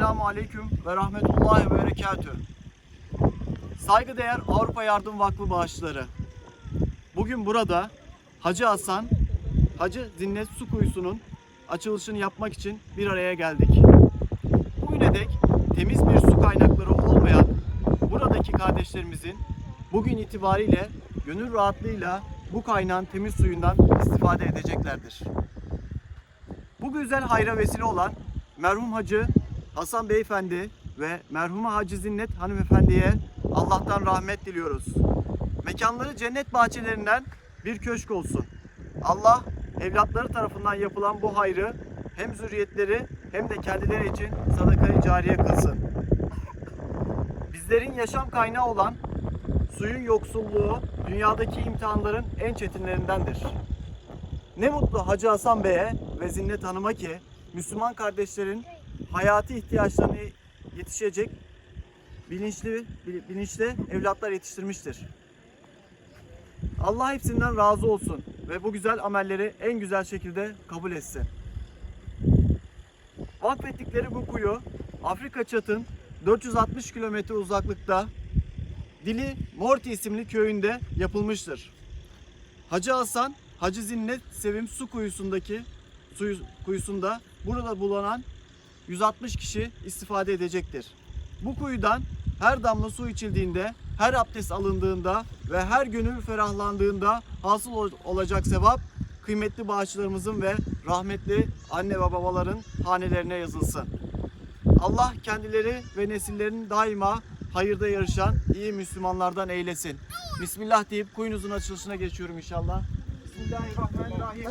Esselamu Aleyküm ve Rahmetullahi ve Berekatüh. Saygıdeğer Avrupa Yardım Vakfı bağışları. Bugün burada Hacı Hasan, Hacı Zinnet Su Kuyusu'nun açılışını yapmak için bir araya geldik. Bugüne dek temiz bir su kaynakları olmayan buradaki kardeşlerimizin bugün itibariyle gönül rahatlığıyla bu kaynağın temiz suyundan istifade edeceklerdir. Bu güzel hayra vesile olan merhum Hacı Hasan Beyefendi ve merhuma Hacı Zinnet hanımefendiye Allah'tan rahmet diliyoruz. Mekanları cennet bahçelerinden bir köşk olsun. Allah evlatları tarafından yapılan bu hayrı hem zürriyetleri hem de kendileri için sadakayı cariye kılsın. Bizlerin yaşam kaynağı olan suyun yoksulluğu dünyadaki imtihanların en çetinlerindendir. Ne mutlu Hacı Hasan Bey'e ve Zinnet Hanım'a ki Müslüman kardeşlerin hayati ihtiyaçlarını yetişecek bilinçli bilinçli evlatlar yetiştirmiştir. Allah hepsinden razı olsun ve bu güzel amelleri en güzel şekilde kabul etsin. Vakfettikleri bu kuyu Afrika Çat'ın 460 kilometre uzaklıkta Dili Morti isimli köyünde yapılmıştır. Hacı Hasan, Hacı Zinnet Sevim Su Kuyusu'ndaki suyu, kuyusunda burada bulunan 160 kişi istifade edecektir. Bu kuyudan her damla su içildiğinde, her abdest alındığında ve her gönül ferahlandığında hasıl ol- olacak sevap kıymetli bağışçılarımızın ve rahmetli anne ve babaların hanelerine yazılsın. Allah kendileri ve nesillerini daima hayırda yarışan iyi Müslümanlardan eylesin. Bismillah deyip kuyunuzun açılışına geçiyorum inşallah. Bismillahirrahmanirrahim.